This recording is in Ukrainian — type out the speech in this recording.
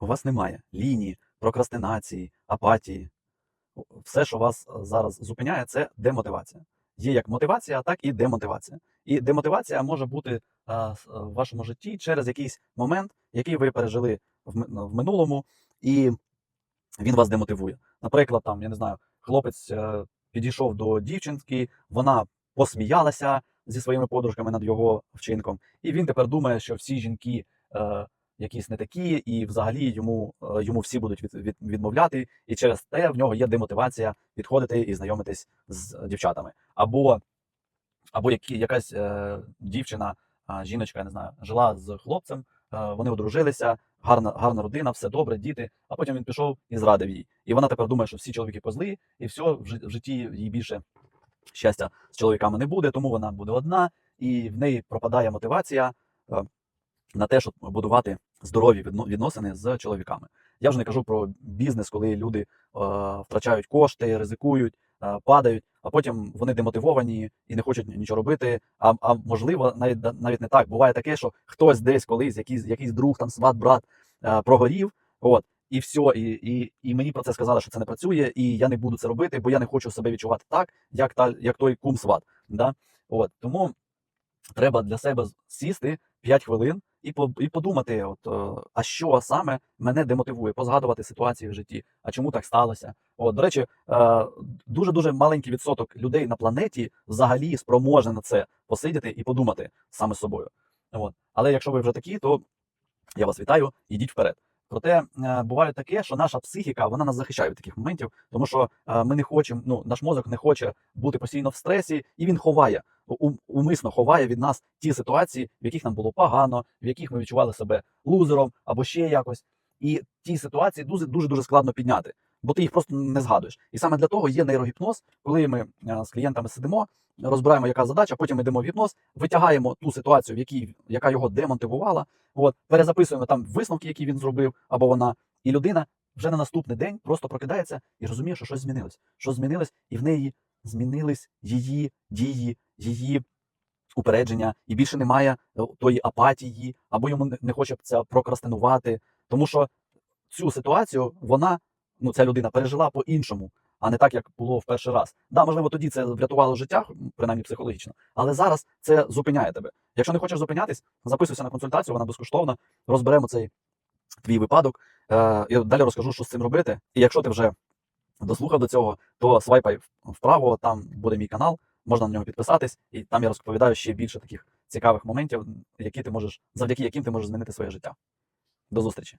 у вас немає лінії, прокрастинації, апатії. Все, що вас е, зараз зупиняє, це демотивація. Є як мотивація, так і демотивація. І демотивація може бути е, в вашому житті через якийсь момент, який ви пережили в, минулому, і він вас демотивує. Наприклад, там, я не знаю, хлопець е, підійшов до дівчинки, вона посміялася зі своїми подружками над його вчинком, і він тепер думає, що всі жінки е, якісь не такі, і взагалі йому, е, йому всі будуть від, від, відмовляти, і через те в нього є демотивація підходити і знайомитись з дівчатами. Або, або які, якась е, дівчина, а, жіночка, я не знаю, жила з хлопцем, е, вони одружилися, гарна, гарна родина, все добре, діти, а потім він пішов і зрадив їй. І вона тепер думає, що всі чоловіки козли, і все, в житті їй більше щастя з чоловіками не буде, тому вона буде одна, і в неї пропадає мотивація е, на те, щоб будувати здорові відносини з чоловіками. Я вже не кажу про бізнес, коли люди е, втрачають кошти, ризикують, е, падають, а потім вони демотивовані і не хочуть нічого робити. А, а можливо, навіть навіть не так. Буває таке, що хтось десь колись, якийсь, якийсь друг, там сват, брат е, прогорів, от. І все, і, і, і мені про це сказали, що це не працює, і я не буду це робити, бо я не хочу себе відчувати так, як та як той кум сват. Да? От тому треба для себе сісти 5 хвилин і по- і подумати, от е, а що саме мене демотивує, позгадувати ситуації в житті, а чому так сталося. От, до речі, дуже дуже маленький відсоток людей на планеті взагалі спроможний на це посидіти і подумати саме з собою. От. Але якщо ви вже такі, то я вас вітаю, ідіть вперед. Проте е, буває таке, що наша психіка вона нас захищає від таких моментів, тому що е, ми не хочемо, ну наш мозок не хоче бути постійно в стресі, і він ховає умисно ховає від нас ті ситуації, в яких нам було погано, в яких ми відчували себе лузером або ще якось. І ті ситуації дуже дуже дуже складно підняти, бо ти їх просто не згадуєш. І саме для того є нейрогіпноз, коли ми е, з клієнтами сидимо, розбираємо, яка задача, потім йдемо в гіпноз, витягаємо ту ситуацію, в якій яка його демотивувала. От перезаписуємо там висновки, які він зробив, або вона, і людина вже на наступний день просто прокидається і розуміє, що щось змінилось. Що змінилось, і в неї змінились її дії, її упередження, і більше немає е, тої апатії, або йому не- хоче це прокрастинувати. Тому що цю ситуацію вона, ну ця людина пережила по-іншому, а не так, як було в перший раз. Да, можливо, тоді це врятувало життя, принаймні психологічно, але зараз це зупиняє тебе. Якщо не хочеш зупинятись, записуйся на консультацію, вона безкоштовна. Розберемо цей твій випадок. Е, і далі розкажу, що з цим робити. І якщо ти вже дослухав до цього, то свайпай вправо, там буде мій канал, можна на нього підписатись, і там я розповідаю ще більше таких цікавих моментів, які ти можеш, завдяки яким ти можеш змінити своє життя. До зустрічі!